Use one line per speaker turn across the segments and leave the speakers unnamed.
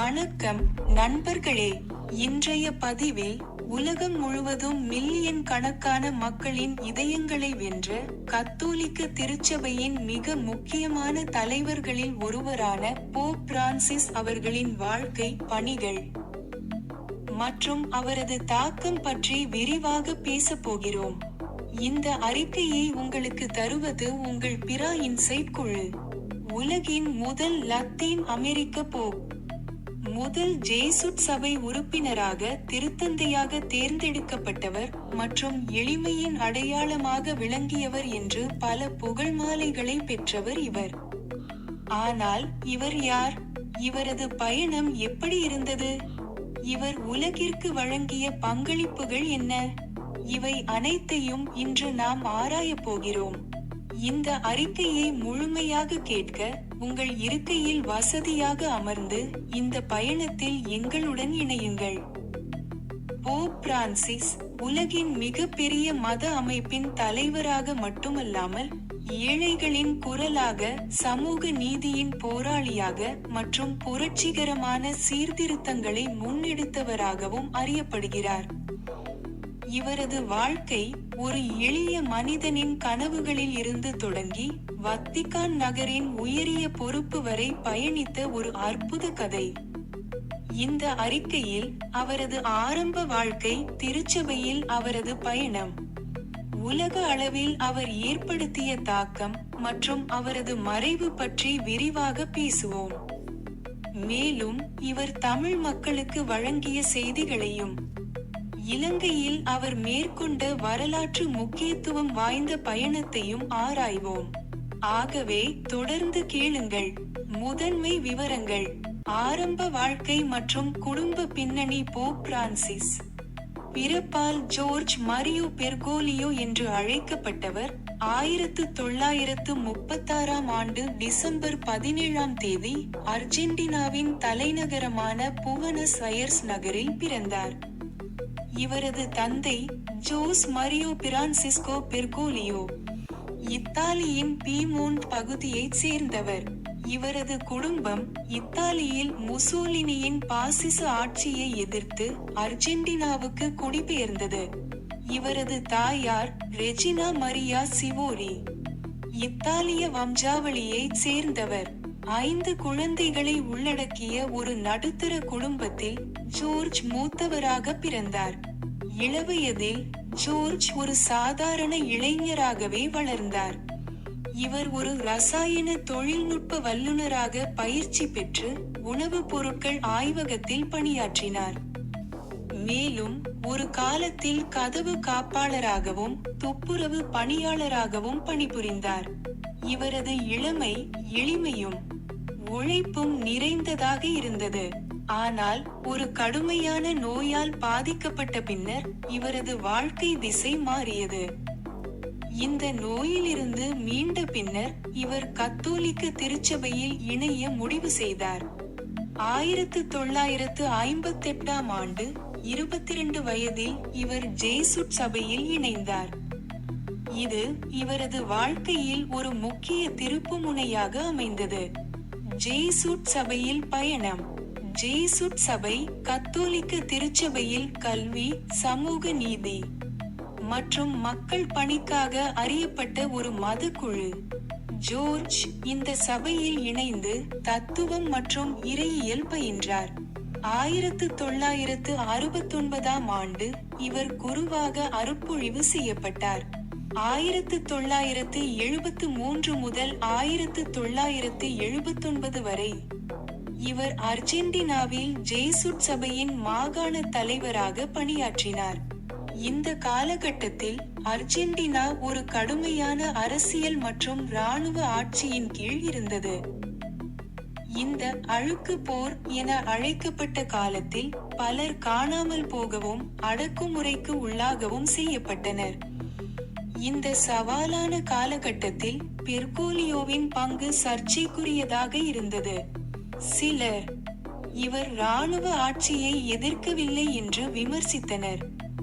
வணக்கம் நண்பர்களே. இன்றைய பதிவில் உலகம் முழுவதும் மில்லியன் கணக்கான மக்களின் இதயங்களை வென்ற கத்தோலிக்க திருச்சபையின் மிக முக்கியமான தலைவர்களில் ஒருவரான போப் பிரான்சிஸ் அவர்களின் வாழ்க்கை பணிகள் மற்றும் அவரது தாக்கம் பற்றி விரிவாக பேசப் போகிறோம். இந்த அறிக்கையை உங்களுக்கு தருவது உங்கள் பிறா இன்சைட் குழு. உலகின் முதல் லத்தீன் அமெரிக்க போப் முதல் ஜேசுட் சபை உறுப்பினராக திருத்தந்தையாக தேர்ந்தெடுக்கப்பட்டவர் மற்றும் எளிமையின் அடையாளமாக விளங்கியவர் என்று பல புகழ் மாலைகளை பெற்றவர் இவர். ஆனால் இவர் யார்? இவரது பயணம் எப்படி இருந்தது? இவர் உலகிற்கு வழங்கிய பங்களிப்புகள் என்ன? இவை அனைத்தையும் இன்று நாம் ஆராயப் போகிறோம். இந்த அறிக்கையை முழுமையாக கேட்க உங்கள் இருக்கையில் வசதியாக அமர்ந்து இந்த பயணத்தில் எங்களுடன் இணையுங்கள். போப் பிரான்சிஸ் உலகின் மிகப்பெரிய மத அமைப்பின் தலைவராக மட்டுமல்லாமல் ஏழைகளின் குரலாக சமூக நீதியின் போராளியாக மற்றும் புரட்சிகரமான சீர்திருத்தங்களை முன்னெடுத்தவராகவும் அறியப்படுகிறார். இவரது வாழ்க்கை ஒரு எளிய மனிதனின் கனவுகளில் இருந்து தொடங்கி வத்திக்கான் நகரின் உயரிய பொறுப்பு வரை பயணித்த ஒரு அற்புத கதை. இந்த அறிக்கையில் அவரது ஆரம்ப வாழ்க்கை திருச்சபையில் அவரது பயணம். உலக அளவில் அவர் ஏற்படுத்திய தாக்கம் மற்றும் அவரது மறைவு பற்றி விரிவாக பேசுவோம். மேலும் இவர் தமிழ் மக்களுக்கு வழங்கிய செய்திகளையும் இலங்கையில் அவர் மேற்கொண்ட வரலாற்று முக்கியத்துவம் வாய்ந்த பயணத்தையும் ஆராய்வோம். ஆகவே தொடர்ந்து கேளுங்கள். முதன்மை விவரங்கள். ஆரம்ப வாழ்க்கை மற்றும் குடும்ப பின்னணி போப் பிரான்சிஸ். பிறப்பால் ஜோர்ஜ் மரியோ பெர்கோலியோ என்று அழைக்கப்பட்டவர் ஆயிரத்து தொள்ளாயிரத்து முப்பத்தாறாம் ஆண்டு டிசம்பர் பதினேழாம் தேதி அர்ஜென்டினாவின் தலைநகரமான புவனஸ் அயர்ஸ் நகரில் பிறந்தார். இவரது தந்தை ஜோஸ் மரியோ பிரான்சிஸ்கோ பெர்கோலியோ. இத்தாலியின் பீமோன்ட் பகுதியைச் சேர்ந்தவர். இவரது குடும்பம் இத்தாலியில் முசோலினியின் பாசிச ஆட்சியை எதிர்த்து அர்ஜென்டினாவுக்கு குடிபெயர்ந்தது. இவரது தாயார் ரெஜினா மரியா சிவோரி. இத்தாலிய வம்சாவளியைச் சேர்ந்தவர். ஐந்து குழந்தைகளை உள்ளடக்கிய ஒரு நடுத்தர குடும்பத்தில் ஜோர்ஜ் மூத்தவராக பிறந்தார். இளவயதில் ஜோர்ஜ் ஒரு சாதாரண இளைஞராகவே வளர்ந்தார். இவர் ஒரு ரசாயன தொழில்நுட்ப வல்லுநராக பயிற்சி பெற்று உணவுப் பொருட்கள் ஆய்வகத்தில் பணியாற்றினார். மேலும் ஒரு காலத்தில் கதவு காப்பாளராகவும் துப்புரவு பணியாளராகவும் பணிபுரிந்தார். இவரது இளமை எளிமையும் உழைப்பும் நிறைந்ததாக இருந்தது. ஆனால் ஒரு கடுமையான நோயால் பாதிக்கப்பட்ட பின்னர் இவரது வாழ்க்கை திசை மாறியது. இந்த நோயிலிருந்து மீண்ட பின்னர் இவர் கத்தோலிக்க திருச்சபையில் இணைய முடிவு செய்தார். ஆயிரத்து தொள்ளாயிரத்து ஐம்பத்தெட்டாம் ஆண்டு இருபத்தி ரெண்டு வயதில் இவர் ஜெய்சுட் சபையில் இணைந்தார். இது இவரது வாழ்க்கையில் ஒரு முக்கிய திருப்புமுனையாக அமைந்தது. ஜேசுட் சபையில் பயணம். ஜேசுட் சபை கத்தோலிக்க திருச்சபையில் கல்வி சமூக நீதி மற்றும் மக்கள் பணிக்காக அறியப்பட்ட ஒரு மத குழு ஜோர்ஜ் இந்த சபையில் இணைந்து தத்துவம் மற்றும் இறையியல் பயின்றார். ஆயிரத்து தொள்ளாயிரத்து அறுபத்தொன்பதாம் ஆண்டு இவர் குருவாக அறுப்பொழிவு செய்யப்பட்டார். ஆயிரத்து தொள்ளாயிரத்து எழுபத்து மூன்று முதல் ஆயிரத்து தொள்ளாயிரத்து எழுபத்தொன்பது வரை இவர் அர்ஜென்டினாவில் ஜெய்சுட் சபையின் மாகாண தலைவராக பணியாற்றினார். இந்த காலகட்டத்தில் அர்ஜென்டினா ஒரு கடுமையான அரசியல் மற்றும் இராணுவ ஆட்சியின் கீழ் இருந்தது. இந்த அழுக்கு போர் என அழைக்கப்பட்ட காலத்தில் பலர் காணாமல் போகவும் அடக்குமுறைக்கு உள்ளாகவும் செய்யப்பட்டனர். இந்த சவாலான காலகட்டத்தில் பெர்கோலியோவின் பங்கு சர்ச்சைக்குரியதாக இருந்தது. சிலர் இவர் இராணுவ ஆட்சியை எதிர்க்கவில்லை என்று விமர்சித்தனர்.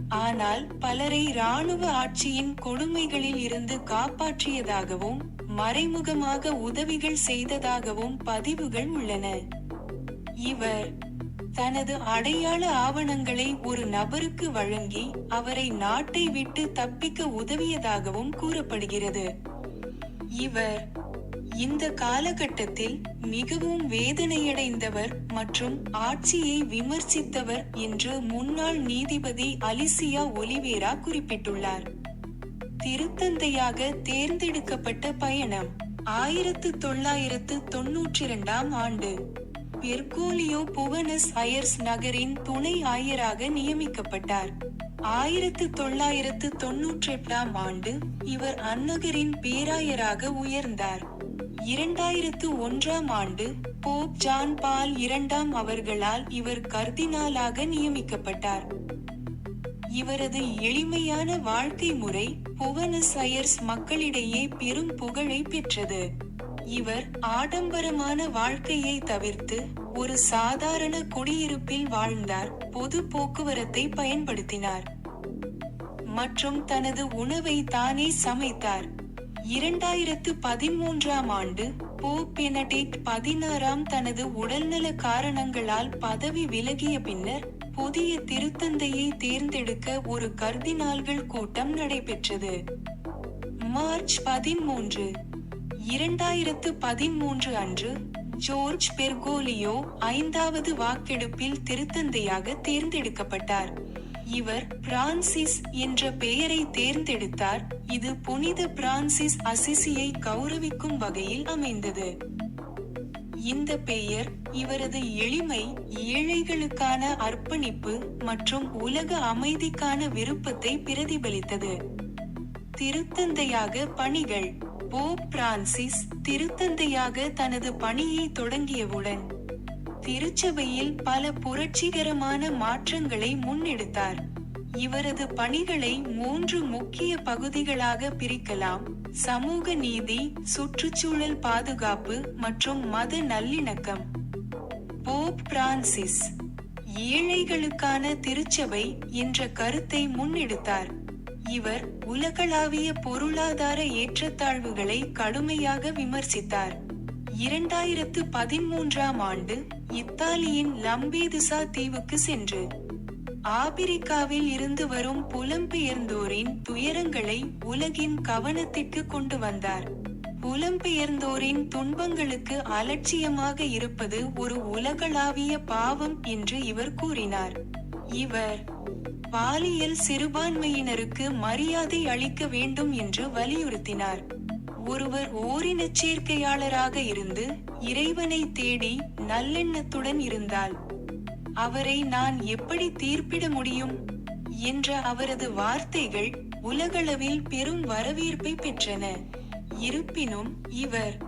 ஆனால் பலரை இராணுவ ஆட்சியின் கொடுமைகளில் இருந்து காப்பாற்றியதாகவும் மறைமுகமாக உதவிகள் செய்ததாகவும் பதிவுகள் உள்ளன. இவர் தனது அடையாள ஆவணங்களை ஒரு நபருக்கு வழங்கி அவரை நாட்டை விட்டு தப்பிக்க உதவியதாகவும் கூறப்படுகிறது. இவர் இந்த காலகட்டத்தில் மிகவும் வேதனையடைந்தவர் மற்றும் ஆட்சியை விமர்சித்தவர் என்று முன்னாள் நீதிபதி அலிசியா ஒலிவேரா குறிப்பிட்டுள்ளார். திருத்தந்தையாக தேர்ந்தெடுக்கப்பட்ட பயணம் ஆயிரத்து தொள்ளாயிரத்து தொன்னூற்றி இரண்டாம் ஆண்டு. பெர்கோலியோ புவனஸ் அயர்ஸ் நகரின் துணை ஆயராக நியமிக்கப்பட்டார். ஆயிரத்து தொள்ளாயிரத்து தொன்னூற்றி எட்டாம் ஆண்டு இவர் அந்நகரின் பேராயராக உயர்ந்தார். இரண்டாயிரத்து ஒன்றாம் ஆண்டு போப் ஜான் பால் இரண்டாம் அவர்களால் இவர் கர்தினாலாக நியமிக்கப்பட்டார். இவரது எளிமையான வாழ்க்கை முறை புவனஸ் அயர்ஸ் மக்களிடையே பெரும் புகழை பெற்றது. இவர் ஆடம்பரமான வாழ்க்கையை தவிர்த்து ஒரு சாதாரண குடியிருப்பில் வாழ்ந்தார். பொது போக்குவரத்தை பயன்படுத்தினார். மற்றும் தனது உணவை தானே சமைத்தார். இரண்டாயிரத்து பதிமூன்றாம் ஆண்டு போப் பெனடிக்ட் பதினாறாம் தனது உடல்நல காரணங்களால் பதவி விலகிய பின்னர் புதிய திருத்தந்தையை தேர்ந்தெடுக்க ஒரு கர்தினால்கள் கூட்டம் நடைபெற்றது. மார்ச் பதிமூன்று இரண்டாயிரத்து பதிமூன்று அன்று ஜோர்ஜ் பெர்கோலியோ ஐந்தாவது வாக்கெடுப்பில் திருத்தந்தையாக தேர்ந்தெடுக்கப்பட்டார். இவர் பிரான்சிஸ் என்ற பெயரை தேர்ந்தெடுத்தார். இது புனித பிரான்சிஸ் அசிசியை கௌரவிக்கும் வகையில் அமைந்தது. இந்த பெயர் இவரது எளிமை ஏழைகளுக்கான அர்ப்பணிப்பு மற்றும் உலக அமைதிக்கான விருப்பத்தை பிரதிபலித்தது. திருத்தந்தையாக பணிகள் போப் பிரான்சிஸ் திருத்தந்தையாக தனது பணியை தொடங்கியவுடன் திருச்சபையில் பல புரட்சிகரமான மாற்றங்களை முன்னெடுத்தார். இவரது பணிகளை மூன்று முக்கிய பகுதிகளாக பிரிக்கலாம். சமூக நீதி சுற்றுச்சூழல் பாதுகாப்பு மற்றும் மத நல்லிணக்கம். போப் பிரான்சிஸ் ஏழைகளுக்கான திருச்சபை என்ற கருத்தை முன்னெடுத்தார். இவர் உலகளாவிய பொருளாதார ஏற்றத்தாழ்வுகளை கடுமையாக விமர்சித்தார். இரண்டாயிரத்து பதிமூன்றாம் ஆண்டு இத்தாலியின் லம்பேதுசா தீவுக்கு சென்று ஆபிரிக்காவில் இருந்து வரும் புலம்பெயர்ந்தோரின் துயரங்களை உலகின் கவனத்திற்கு கொண்டு வந்தார். புலம்பெயர்ந்தோரின் துன்பங்களுக்கு அலட்சியமாக இருப்பது ஒரு உலகளாவிய பாவம் என்று இவர் கூறினார். இவர் பாலியல் சிறுபான்மையினருக்கு மரியாதை அளிக்க வேண்டும் என்று வலியுறுத்தினார். ஒருவர் ஓரினச் சேர்க்கையாளராக இருந்து இறைவனை தேடி நல்லெண்ணத்துடன் இருந்தால் அவரை நான் எப்படி தீர்ப்பிட முடியும்? என்ற அவரது வார்த்தைகள் உலகளவில் பெரும் வரவேற்பை பெற்றன. இருப்பினும் இவர்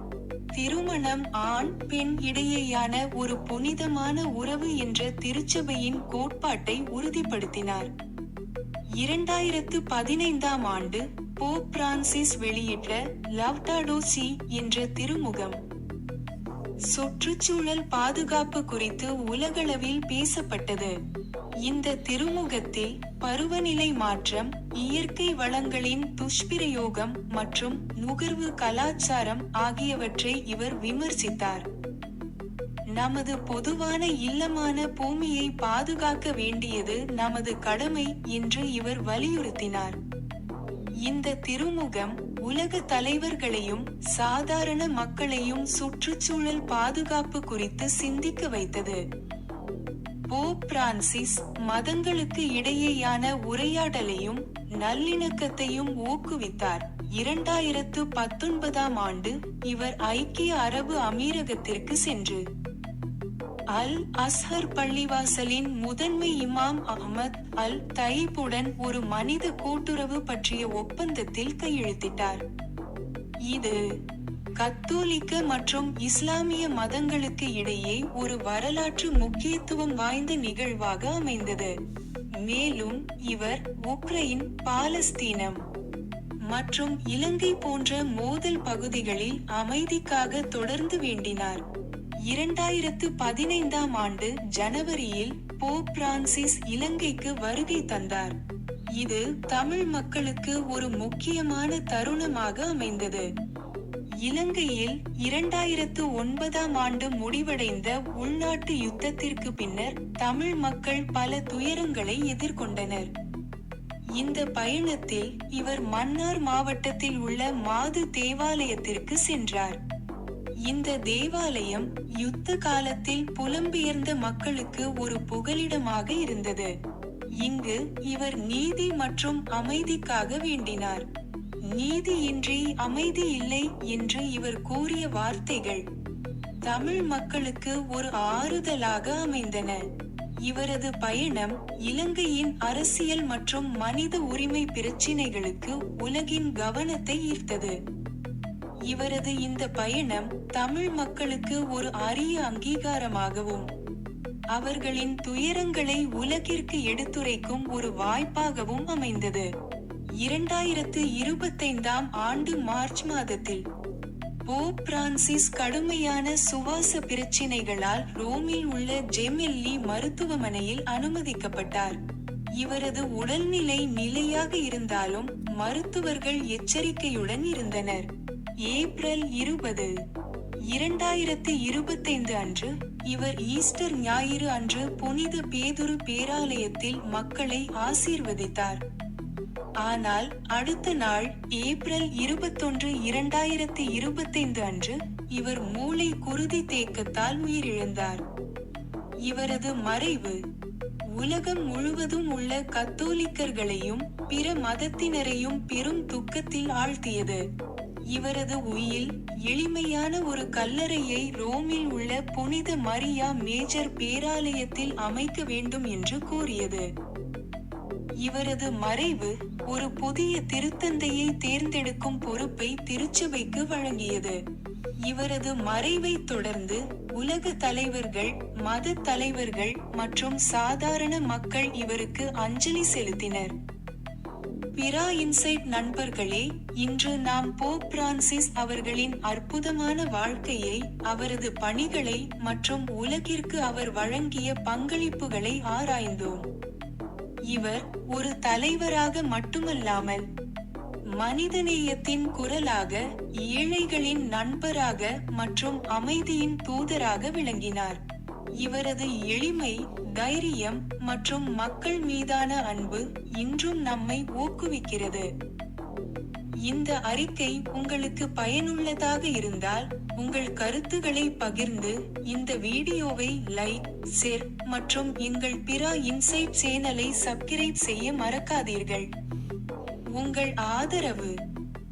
திருமணம் ஆண் பெண் இடையேயான ஒரு புனிதமான உறவு என்ற திருச்சபையின் கோட்பாட்டை உறுதிப்படுத்தினார். இரண்டாயிரத்து பதினைந்தாம் ஆண்டு போப் பிரான்சிஸ் வெளியிட்ட லவ்டாடோ சி என்ற திருமுகம். சுற்றுச்சூழல் பாதுகாப்பு குறித்து உலகளவில் பேசப்பட்டது. இந்த திருமுகத்தில் பருவநிலை மாற்றம் இயற்கை வளங்களின் துஷ்பிரயோகம் மற்றும் நுகர்வு கலாச்சாரம் ஆகியவற்றை இவர் விமர்சித்தார். நமது பொதுவான இல்லமான பூமியை பாதுகாக்க வேண்டியது நமது கடமை என்று இவர் வலியுறுத்தினார். இந்த திருமுகம் உலக தலைவர்களையும் சாதாரண மக்களையும் சுற்றுச்சூழல் பாதுகாப்பு குறித்து சிந்திக்க வைத்தது. போப் பிரான்சிஸ் மதங்களுக்கு இடையேயான உரையாடலையும் நல்லிணக்கத்தையும் ஊக்குவித்தார். இரண்டாயிரத்து பத்தொன்பதாம் ஆண்டு இவர் ஐக்கிய அரபு அமீரகத்திற்கு சென்று. அல் அஸ்ஹர் பள்ளிவாசலின் முதன்மை இமாம் அஹமத் அல் தைபுடன் ஒரு மனித கூட்டுறவு பற்றிய ஒப்பந்தத்தில் கையெழுத்திட்டார். இது கத்தோலிக்க மற்றும் இஸ்லாமிய மதங்களுக்கு இடையே ஒரு வரலாற்று முக்கியத்துவம் வாய்ந்த நிகழ்வாக அமைந்தது. மேலும் இவர் உக்ரைன் பாலஸ்தீனம் மற்றும் இலங்கை போன்ற மோதல் பகுதிகளில் அமைதிக்காக தொடர்ந்து வேண்டினார். இரண்டாயிரத்து பதினைந்தாம் ஆண்டு ஜனவரியில் போப் பிரான்சிஸ் இலங்கைக்கு வருகை தந்தார். இது தமிழ் மக்களுக்கு ஒரு முக்கியமான தருணமாக அமைந்தது. இலங்கையில் இரண்டாயிரத்து ஒன்பதாம் ஆண்டு முடிவடைந்த உள்நாட்டு யுத்தத்திற்கு பின்னர் தமிழ் மக்கள் பல துயரங்களை எதிர்கொண்டனர். இந்த பயணத்தில் இவர் மன்னார் மாவட்டத்தில் உள்ள மாது தேவாலயத்திற்கு சென்றார். இந்த தேவாலயம் யுத்த காலத்தில் புலம்பெயர்ந்த மக்களுக்கு ஒரு புகலிடமாக இருந்தது. இங்கு இவர் நீதி மற்றும் அமைதிக்காக வேண்டினார். நீதியின்றி அமைதி இல்லை என்று இவர் கூறிய வார்த்தைகள் தமிழ் மக்களுக்கு ஒரு ஆறுதலாக அமைந்தன. இவரது பயணம் இலங்கையின் அரசியல் மற்றும் மனித உரிமை பிரச்சினைகளுக்கு உலகின் கவனத்தை ஈர்த்தது. இவரது இந்த பயணம் தமிழ் மக்களுக்கு ஒரு அரிய அங்கீகாரமாகவும் அவர்களின் துயரங்களை உலகிற்கு எடுத்துரைக்கும் ஒரு வாய்ப்பாகவும் அமைந்தது. இரண்டாயிரத்து இருபத்தைந்தாம் ஆண்டு மார்ச் மாதத்தில் போப் பிரான்சிஸ் கடுமையான சுவாச பிரச்சினைகளால் ரோமில் உள்ள ஜெமெல்லி மருத்துவமனையில் அனுமதிக்கப்பட்டார். இவரது உடல்நிலை நிலையாக இருந்தாலும் மருத்துவர்கள் எச்சரிக்கையுடன் இருந்தனர். ஏப்ரல் இருபது இரண்டாயிரத்து இருபத்தைந்து அன்று இவர் ஈஸ்டர் ஞாயிறு அன்று புனித பேதுரு பேராலயத்தில் மக்களை ஆசீர்வதித்தார். ஆனால் அடுத்த நாள் ஏப்ரல் இருபத்தொன்று இரண்டாயிரத்தி இருபத்தைந்து அன்று இவர் மூளை குருதி தேக்கத்தால் உயிரிழந்தார். இவரது மறைவு உலகம் முழுவதும் உள்ள கத்தோலிக்கர்களையும் பிற மதத்தினரையும் பெரும் துக்கத்தில் ஆழ்த்தியது. இவரது உயில் எளிமையான ஒரு கல்லறையை ரோமில் உள்ள புனித மரியா மேஜர் பேராலயத்தில் அமைக்க வேண்டும் என்று கூறியது இவரது மறைவு ஒரு புதிய திருத்தந்தையை தேர்ந்தெடுக்கும் பொறுப்பை திருச்சபைக்கு வழங்கியது. இவரது மறைவை தொடர்ந்து உலக தலைவர்கள் மத தலைவர்கள் மற்றும் சாதாரண மக்கள் இவருக்கு அஞ்சலி செலுத்தினர். பிரா இன்சைட் நண்பர்களே இன்று நாம் போப் பிரான்சிஸ் அவர்களின் அற்புதமான வாழ்க்கையை அவரது பணிகளை மற்றும் உலகிற்கு அவர் வழங்கிய பங்களிப்புகளை ஆராய்ந்தோம். இவர் ஒரு தலைவராக மட்டுமல்லாமல் மனிதநேயத்தின் குரலாக ஏழைகளின் நண்பராக மற்றும் அமைதியின் தூதராக விளங்கினார். இவரது எளிமை தைரியம் மற்றும் மக்கள் மீதான அன்பு இன்றும் நம்மை ஊக்குவிக்கிறது. இந்த அறிக்கை உங்களுக்கு பயனுள்ளதாக இருந்தால் உங்கள் கருத்துக்களை பகிர்ந்து இந்த வீடியோவை லைக் ஷேர் மற்றும் எங்கள் பிற இன்சைட் சேனலை சப்ஸ்கிரைப் செய்ய மறக்காதீர்கள். உங்கள் ஆதரவு.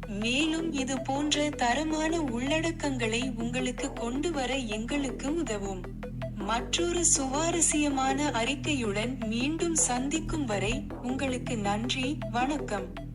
மேலும் இது போன்ற தரமான உள்ளடக்கங்களை உங்களுக்கு கொண்டு வர எங்களுக்கு உதவும். மற்றொரு சுவாரஸ்யமான அறிக்கையுடன் மீண்டும் சந்திக்கும் வரை உங்களுக்கு நன்றி வணக்கம்.